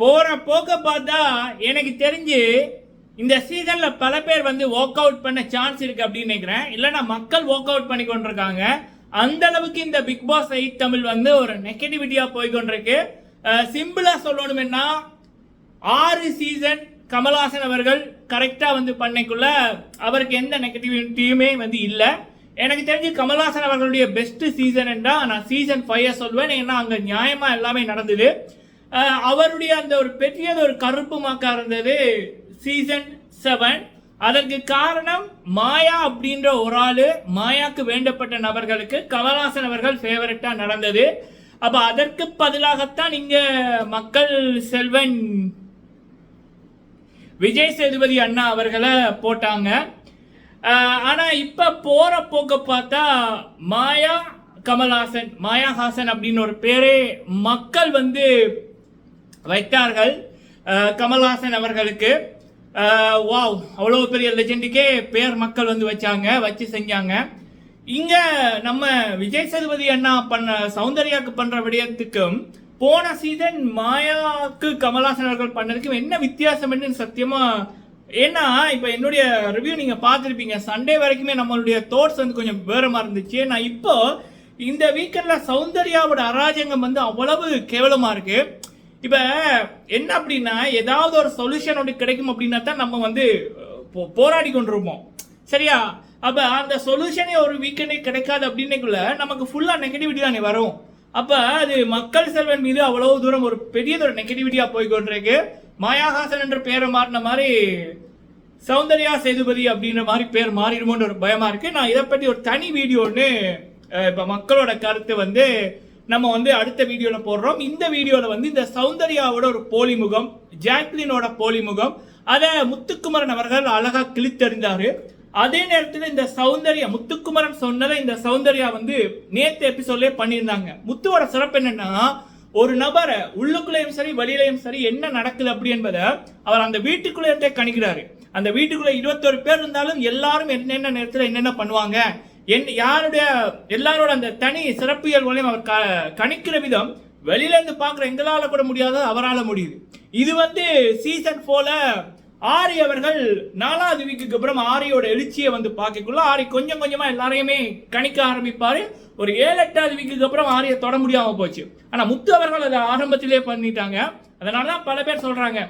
போகிற போக்க பார்த்தா எனக்கு தெரிஞ்சு இந்த சீசனில் பல பேர் வந்து ஒர்க் அவுட் பண்ண சான்ஸ் இருக்குது அப்படின்னு நினைக்கிறேன். இல்லைன்னா மக்கள் ஒர்க் அவுட் பண்ணி கொண்டிருக்காங்க. அந்த அளவுக்கு இந்த பிக் பாஸ் எயிட் தமிழ் வந்து ஒரு நெகட்டிவிட்டியாக போய் கொண்டிருக்கு. சிம்பிளாக சொல்லணும்னா ஆறு சீசன் கமல்ஹாசன் அவர்கள் கரெக்டாக வந்து பண்ணைக்குள்ள அவருக்கு எந்த நெகட்டிவிட்டியுமே வந்து இல்லை. எனக்கு தெரிஞ்சு கமல்ஹாசன் அவர்களுடைய பெஸ்ட் சீசன் என்றால் நான் சீசன் ஃபைவ் சொல்வேன். ஏன்னா அங்கே நியாயமாக எல்லாமே நடந்தது. அவருடைய அந்த ஒரு பெரியது ஒரு கருப்பு மாக்கா இருந்தது. சீசன் செவன் அதற்கு காரணம் மாயா அப்படின்ற ஒரு ஆளு மாயாக்கு வேண்டப்பட்ட நபர்களுக்கு கமலாசன் அவர்கள் ஃபேவரட்டா நடந்தது. அப்ப அதற்கு பதிலாகத்தான் இங்க மக்கள் செல்வன் விஜய் சேதுபதி அண்ணா அவர்களை போட்டாங்க. ஆனால் ஆனா இப்ப போற போக்க பார்த்தா மாயா கமல்ஹாசன் மாயாஹாசன் அப்படின்னு ஒரு பேரே மக்கள் வந்து வைத்தார்கள் கமல்ஹாசன் அவர்களுக்கு. வாவ் அவ்வளோ பெரிய லெஜெண்டுக்கே பேர் மக்கள் வந்து வச்சாங்க வச்சு செஞ்சாங்க. இங்கே நம்ம விஜய் சேதுபதி அண்ணா பண்ண சௌந்தர்யாவுக்கு பண்ணுற விடயத்துக்கும் போன சீசன் மாயாவுக்கு கமல்ஹாசன் அவர்கள் பண்ணதுக்கும் என்ன வித்தியாசம் சத்தியமா ஏன்னா இப்போ என்னுடைய ரிவ்யூ நீங்கள் பார்த்துருப்பீங்க. சண்டே வரைக்குமே நம்மளுடைய தோட்ஸ் வந்து கொஞ்சம் வேறமாக இருந்துச்சு. நான் இப்போ இந்த வீக்கெண்டில் சௌந்தர்யாவோட அராஜகம் வந்து அவ்வளவு கேவலமாக இருக்குது இப்போ என்ன அப்படின்னா ஏதாவது ஒரு சொல்யூஷன் ஒன்று கிடைக்கும் அப்படின்னா தான் நம்ம வந்து போ- போராடி கொண்டிருப்போம். சரியா? அப்போ அந்த சொல்யூஷனே ஒரு வீக்கெண்டே கிடைக்காது அப்படின்னக்குள்ள நமக்கு ஃபுல்லாக நெகட்டிவிட்டி தானே வரும். அப்போ அது மக்கள் செல்வன் மீது அவ்வளவு தூரம் ஒரு பெரியதொரு நெகட்டிவிட்டியாக போய் கொண்டிருக்கு. மாயாஹாசன் என்ற பேரை மாறின மாதிரி சௌந்தர்யா சேதுபதி அப்படின்ற மாதிரி பேர் மாறிடுமோன்ற ஒரு பயமாக இருக்குது நான் இதை பற்றி ஒரு தனி வீடியோன்னு ஒன்று இப்போ மக்களோட கருத்து வந்து நம்ம வந்து அடுத்த வீடியோல போடுறோம். இந்த வீடியோல வந்து இந்த சௌந்தர்யாவோட ஒரு போலி முகம் ஜாக்லினோட போலி முகம் அதை முத்துக்குமரன் அவர்கள் அழகா கிழித்தறிந்தாரு. அதே நேரத்தில் இந்த சௌந்தர்யா முத்துக்குமரன் சொன்னதை இந்த சௌந்தர்யா வந்து நேத்து எபிசோட்லேயே பண்ணியிருந்தாங்க. முத்துவோட சிறப்பு என்னன்னா ஒரு நபரை உள்ளுக்குள்ளேயும் சரி வெளியிலையும் சரி என்ன நடக்குது அப்படி என்பதை அவர் அந்த வீட்டுக்குள்ளே கணிக்கிறாரு. அந்த வீட்டுக்குள்ளே இருபத்தொரு பேர் இருந்தாலும் எல்லாரும் என்னென்ன நேரத்தில் என்னென்ன பண்ணுவாங்க என் யாருடைய எல்லாரோட அந்த தனி சிறப்பியல்களையும் அவர் க- கணிக்கிற விதம் வெளியிலேருந்து பார்க்குற எங்களால் கூட முடியாத அவரால் முடியுது. இது வந்து சீசன் போல ஆரி அவர்கள் நாலாவது வீக்குக்கு அப்புறம் ஆரியோட எழுச்சியை வந்து பார்க்கக்குள்ள ஆரி கொஞ்சம் கொஞ்சமாக எல்லாரையுமே கணிக்க ஆரம்பிப்பார். ஒரு ஏழு எட்டாவது வீக்குக்கு அப்புறம் ஆரியை தொட முடியாமல் போச்சு. ஆனால் முத்து அவர்கள் அதை ஆரம்பத்திலே பண்ணிட்டாங்க. அதனால தான் பல பேர் சொல்கிறாங்க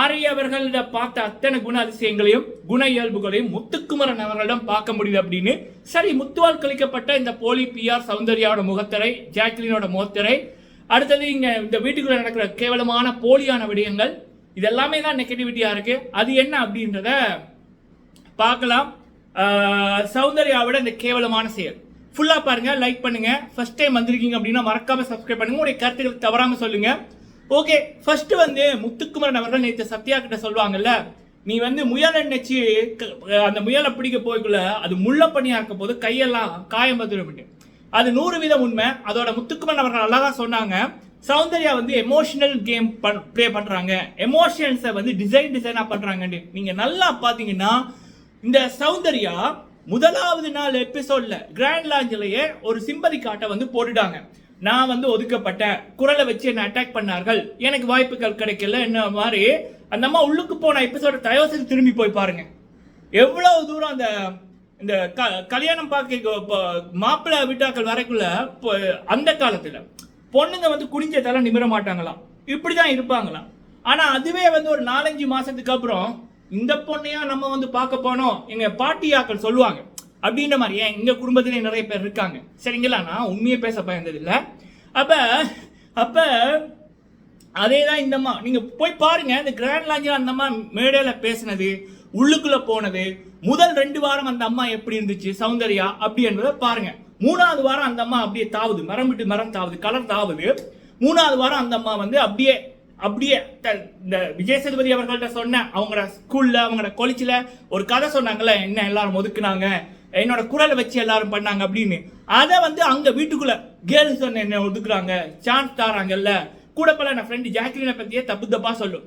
ஆரிய அவர்களிடம் பார்த்த அத்தனை குண அதிசயங்களையும் குண இயல்புகளையும் முத்துக்குமரன் அவர்களிடம் பார்க்க முடியுது அப்படின்னு. சரி முத்துவால் கழிக்கப்பட்ட இந்த போலி பிஆர் சௌந்தர்யாவோட முகத்திரை ஜாக்லினோட முகத்திரை அடுத்தது இங்க இந்த வீட்டுக்குள்ள நடக்கிற கேவலமான போலியான விடயங்கள் இது எல்லாமே தான் நெகட்டிவிட்டியா இருக்கு. அது என்ன அப்படின்றத பார்க்கலாம். சௌந்தர்யாவோட இந்த கேவலமான செயல். ஃபுல்லாக பாருங்க லைக் பண்ணுங்க. ஃபர்ஸ்ட் டைம் வந்திருக்கீங்க அப்படின்னா மறக்காம சப்ஸ்கிரைப் பண்ணுங்க. உங்களுடைய கருத்துக்கள் தவறாம சொல்லுங்க. ஓகே ஃபர்ஸ்ட் வந்து முத்துக்குமரன் அவர்கள் நேற்று சத்யா கிட்ட சொல்லுவாங்கல்ல நீ வந்து முயலை நினைச்சு க- அந்த முயலை பிடிக்க போய்க்குள்ள அது முள்ள இருக்கும் இருக்க போது கையெல்லாம் காயம் பார்த்துடும் அது நூறு வீதம் உண்மை. அதோட முத்துக்குமரன் அவர்கள் அழகா சொன்னாங்க சௌந்தர்யா வந்து எமோஷனல் கேம் பண் ப்ளே பண்ணுறாங்க எமோஷன்ஸை வந்து டிசைன் டிசைனாக பண்ணுறாங்கன்னு நீங்கள் நல்லா பார்த்தீங்கன்னா இந்த சௌந்தர்யா முதலாவது நாள் எபிசோட்ல கிராண்ட் லாஞ்சிலேயே ஒரு சிம்பதி காட்டை வந்து போட்டுட்டாங்க. நான் வந்து ஒதுக்கப்பட்டேன். குரலை வச்சு என்ன அட்டாக் பண்ணார்கள். எனக்கு வாய்ப்புகள் கிடைக்கல. என்ன மாதிரி? அந்த அம்மா உள்ளுக்கு போன எபிசோட தயவு செய்து திரும்பி போய் பாருங்க. எவ்வளவு தூரம் அந்த இந்த க- கல்யாணம் பார்க்க மாப்பிள்ளை வீட்டாக்கள் வரைக்குள்ள அந்த காலத்தில் பொண்ணுங்க வந்து குடிஞ்ச நிமிர மாட்டாங்களாம். இப்படி தான் இருப்பாங்களாம். ஆனால் அதுவே வந்து ஒரு நாலஞ்சு மாதத்துக்கு அப்புறம் இந்த பொண்ணையா நம்ம வந்து பார்க்க போனோம். எங்கள் பாட்டியாக்கள் சொல்லுவாங்க. அப்படின்ற மாதிரி. ஏன்? எங்கள் குடும்பத்திலே நிறைய பேர் இருக்காங்க. சரிங்களா? நான் உண்மையை பேச பயந்ததில்லை. அப்போ அப்போ அதே தான் இந்தம்மா நீங்கள் போய் பாருங்க இந்த கிராண்ட் லாஞ்சில் அந்த அம்மா பேசினது உள்ளுக்குள்ளே போனது முதல் ரெண்டு வாரம் அந்த அம்மா எப்படி இருந்துச்சு சௌந்தர்யா அப்படி என்பதை பாருங்கள் மூணாவது வாரம் அந்த அம்மா அப்படியே தாவுது மரம் விட்டு மரம் தாவுது கலர் தாவுது. மூணாவது வாரம் அந்த அம்மா வந்து அப்படியே அப்படியே இந்த விஜய் சேதுபதி அவர்கள்ட்ட சொன்ன அவங்களோட ஸ்கூல்ல அவங்களோட காலேஜ்ல ஒரு கதை சொன்னாங்கல்ல என்ன எல்லாரும் ஒதுக்குனாங்க என்னோட குரலை வச்சு எல்லாரும் பண்ணாங்க அப்படின்னு. அதை வந்து அங்கே வீட்டுக்குள்ளே கேர்ள்ஸ் என்ன ஒதுக்குறாங்க சான்ஸ் தாராங்கல்ல. கூட பல என் ஃப்ரெண்டு ஜாக்லினை பற்றியே தப்பு தப்பா சொல்லும்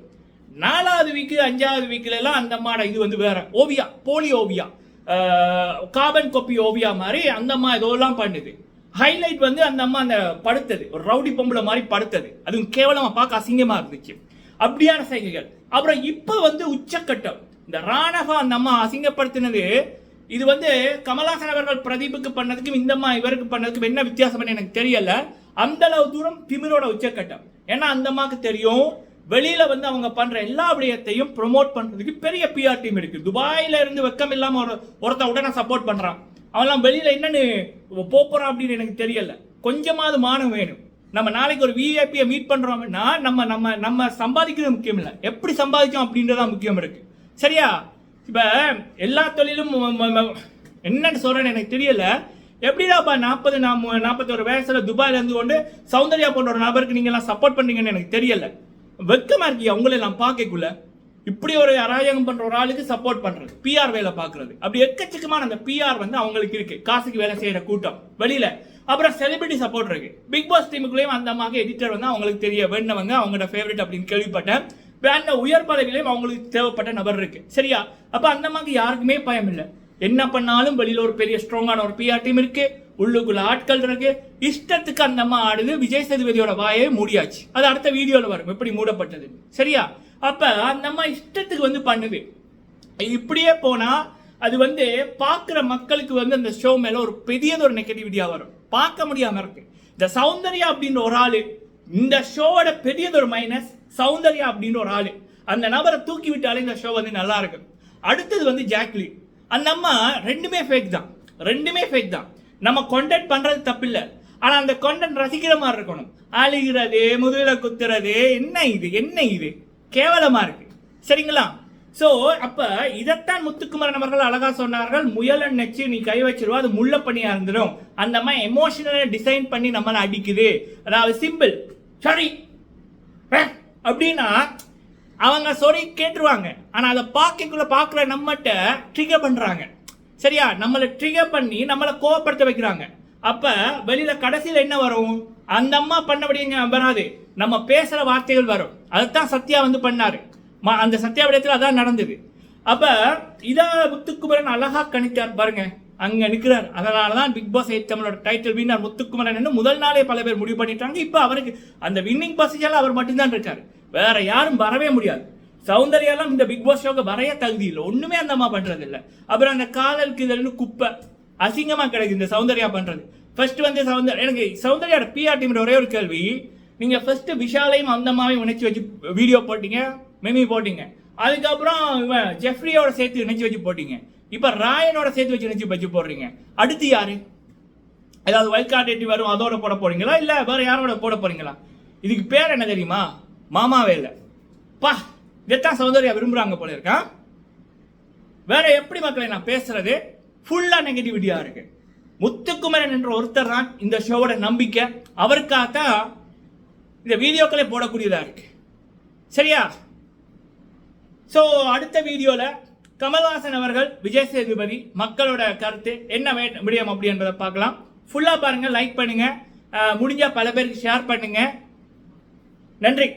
நாலாவது வீக்கு அஞ்சாவது வீக்ல அந்த அம்மாட இது வந்து வேற. ஓவியா போலி ஓவியா. காபன் கொப்பி ஓவியா மாதிரி அந்த அம்மா இதெல்லாம் பண்ணுது. ஹைலைட் வந்து அந்த அம்மா அந்த படுத்தது. ஒரு ரவுடி பொம்பளை மாதிரி படுத்தது. அதுவும் கேவலமாக பார்க்க அசிங்கமாக இருந்துச்சு. அப்படியான செய்கைகள் அப்புறம் இப்போ வந்து உச்சக்கட்டம். இந்த ராணகா அந்த அம்மா அசிங்கப்படுத்தினது இது வந்து கமலாசன் அவர்கள் பிரதீப்புக்கு பண்ணதுக்கும் இந்தம்மா இவருக்கு பண்ணதுக்கும் என்ன வித்தியாசம்னு எனக்கு தெரியல. அந்த அளவு தூரம் திமிரோட உச்சக்கட்டம். ஏன்னா அந்தம்மாக்கு தெரியும் வெளியில வந்து அவங்க பண்ற எல்லா விடயத்தையும் ப்ரொமோட் பண்றதுக்கு பெரிய பிஆர் டீம் இருக்கு. துபாயில இருந்து வெக்கம் இல்லாம ஒரு ஒருத்த உடனே சப்போர்ட் பண்றான். அவெல்லாம் வெளியில என்னன்னு போறான் அப்படின்னு எனக்கு தெரியல. கொஞ்சமாவது மானம் வேணும். நம்ம நாளைக்கு ஒரு விஐபியை மீட் பண்றோம்னா நம்ம நம்ம நம்ம சம்பாதிக்கிறது முக்கியம் இல்லை. எப்படி சம்பாதிச்சோம் அப்படின்றதான் முக்கியம் இருக்கு. சரியா? இப்போ எல்லா தொழிலும் என்னன்னு சொல்கிறேன்னு எனக்கு தெரியல. எப்படிடாப்பா நாற்பது நாற்பத்தொரு வயசில் துபாயில இருந்து கொண்டு சௌந்தர்யா போன்ற ஒரு நபருக்கு நீங்கள்லாம் சப்போர்ட் பண்ணீங்கன்னு எனக்கு தெரியல. வெக்கமாக இருக்கீங்க உங்களை நான் பார்க்கக்குள்ள? இப்படி ஒரு அராஜகம் பண்ணுற ஒரு ஆளுக்கு சப்போர்ட் பண்ணுறது பிஆர் வேலை பார்க்குறது. அப்படி எக்கச்சக்கமான அந்த பிஆர் வந்து அவங்களுக்கு இருக்குது காசுக்கு வேலை செய்கிற கூட்டம் வெளியில். அப்புறம் செலிபிரிட்டி சப்போர்ட் இருக்குது பிக் பாஸ் டீமுக்குள்ளேயும் அந்த மாதிரி எடிட்டர் வந்து அவங்களுக்கு தெரிய வேண்டவங்க அவங்களோட ஃபேவரட் அப்படின்னு கேள்விப்பட்டேன். வேண்ட உயர் பதவியிலையும் அவங்களுக்கு தேவைப்பட்ட நபர் இருக்கு. சரியா? அப்ப அந்த மாதிரி யாருக்குமே பயம் இல்லை என்ன பண்ணாலும் வெளியில ஒரு பெரிய ஸ்ட்ராங்கான ஒரு பிஆர் டீம் இருக்கு. உள்ளுக்குள்ள ஆட்கள் இருக்கு. இஷ்டத்துக்கு அந்த அம்மா ஆடுது. விஜய் சேதுபதியோட வாயே மூடியாச்சு. அது அடுத்த வீடியோல வரும். எப்படி மூடப்பட்டது? சரியா? அப்ப அந்த அம்மா இஷ்டத்துக்கு வந்து பண்ணுது. இப்படியே போனா அது வந்து பார்க்குற மக்களுக்கு வந்து அந்த ஷோ மேல ஒரு பெரியது ஒரு நெகட்டிவிட்டியா வரும். பார்க்க முடியாம இருக்கு. இந்த சௌந்தர்யா அப்படின்ற ஒரு ஆளு இந்த ஷோவோட பெரியது ஒரு மைனஸ் சௌந்தர்யா அப்படின்ற ஒரு ஆள். அந்த நபரை தூக்கி விட்டாலே இந்த ஷோ வந்து நல்லா இருக்கும். அடுத்தது வந்து ஜாக்லி அந்த அம்மா ரெண்டுமே ஃபேக் தான். ரெண்டுமே ஃபேக் தான். நம்ம கண்டென்ட் பண்ணுறது தப்பில்லை. ஆனால் அந்த கண்டென்ட் ரசிக்கிற மாதிரி இருக்கணும். அழுகிறது முதுகுல குத்துறது என்ன இது என்ன இது? கேவலமாக இருக்கு. சரிங்களா? ஸோ அப்போ இதைத்தான் முத்துக்குமரன் அவர்கள் அழகாக சொன்னார்கள். முயலை நெச்சு நீ கை வச்சிருவா அது முள்ள பண்ணியாக இருந்துடும் அந்த மாதிரி எமோஷனலை டிசைன் பண்ணி நம்மளை அடிக்குது. அதாவது சிம்பிள் சரி. அப்படின்னா அவங்க சொல்லி கேட்டுருவாங்க. ஆனால் அதை பார்க்கக்குள்ள பார்க்குற நம்மகிட்ட ட்ரிகர் பண்ணுறாங்க சரியா? நம்மளை ட்ரிகர் பண்ணி நம்மளை கோவப்படுத்த வைக்கிறாங்க. அப்போ வெளியில் கடைசியில் என்ன வரும்? அந்த அம்மா பண்ணபடி வராது. நம்ம பேசுகிற வார்த்தைகள் வரும். அதைத்தான் சத்யா வந்து பண்ணார். மா அந்த சத்யா விடயத்தில் அதான் நடந்தது. அப்போ இதை முத்துக்குமரன் அழகா கணித்தார் பாருங்க. அங்கே நிற்கிறார் அதனால தான் பிக் பாஸ் எயிட் தமிழோட டைட்டில் வின்னர் முத்துக்குமரன் முதல் நாளே பல பேர் முடிவு பண்ணிட்டாங்க. இப்போ அவருக்கு அந்த வின்னிங் பொசிஷன்ல அவர் மட்டும்தான் இருக்கார். வேற யாரும் வரவே முடியாது. சௌந்தர்யாலாம் இந்த பிக் பாஸ் ஷோக்கு வரைய தகுதி இல்லை. ஒன்றுமே அந்த அம்மா பண்ணுறது இல்லை. அப்புறம் அந்த காதலுக்கு இதழ்னு குப்பை அசிங்கமாக கிடைக்குது இந்த சௌந்தர்யா பண்ணுறது ஃபர்ஸ்ட் வந்து சௌந்தர்யா எனக்கு சௌந்தர்யாவோட பிஆர் டீம் ஒரே ஒரு கேள்வி. நீங்கள் ஃபர்ஸ்ட் விஷாலையும் அந்த அம்மாவையும் வச்சு வீடியோ போட்டீங்க மெமி போட்டீங்க. அதுக்கப்புறம் இவன் ஜெஃப்ரியோட சேர்த்து இணைச்சி வச்சு போட்டீங்க. இப்போ ராயனோட சேர்த்து வச்சு இணைச்சி வச்சு போடுறீங்க. அடுத்து யாரு? ஏதாவது வைல்ட் கார்டு எட்டி வரும் அதோட போட போறீங்களா? இல்லை வேற யாரோட போட போறீங்களா? இதுக்கு பேர் என்ன தெரியுமா? மாமாவே இல்லை. பா இதைத்தான் சௌந்தர்யா விரும்புகிறாங்க போல இருக்கான் வேற எப்படி மக்களை நான் பேசுறது? ஃபுல்லாக நெகட்டிவிட்டியாக இருக்கு. முத்துக்குமரன் என்ற ஒருத்தர் தான் இந்த ஷோவோட நம்பிக்கை. அவருக்காகத்தான் இந்த வீடியோக்களை போடக்கூடியதாக இருக்கு. சரியா? ஸோ அடுத்த வீடியோவில் கமல்ஹாசன் அவர்கள் விஜய் சேதுபதி மக்களோட கருத்து என்ன முடியும் அப்படி என்பதை பார்க்கலாம். ஃபுல்லாக பாருங்கள் லைக் பண்ணுங்கள் முடிஞ்சால் பல பேருக்கு ஷேர் பண்ணுங்கள் நன்றி.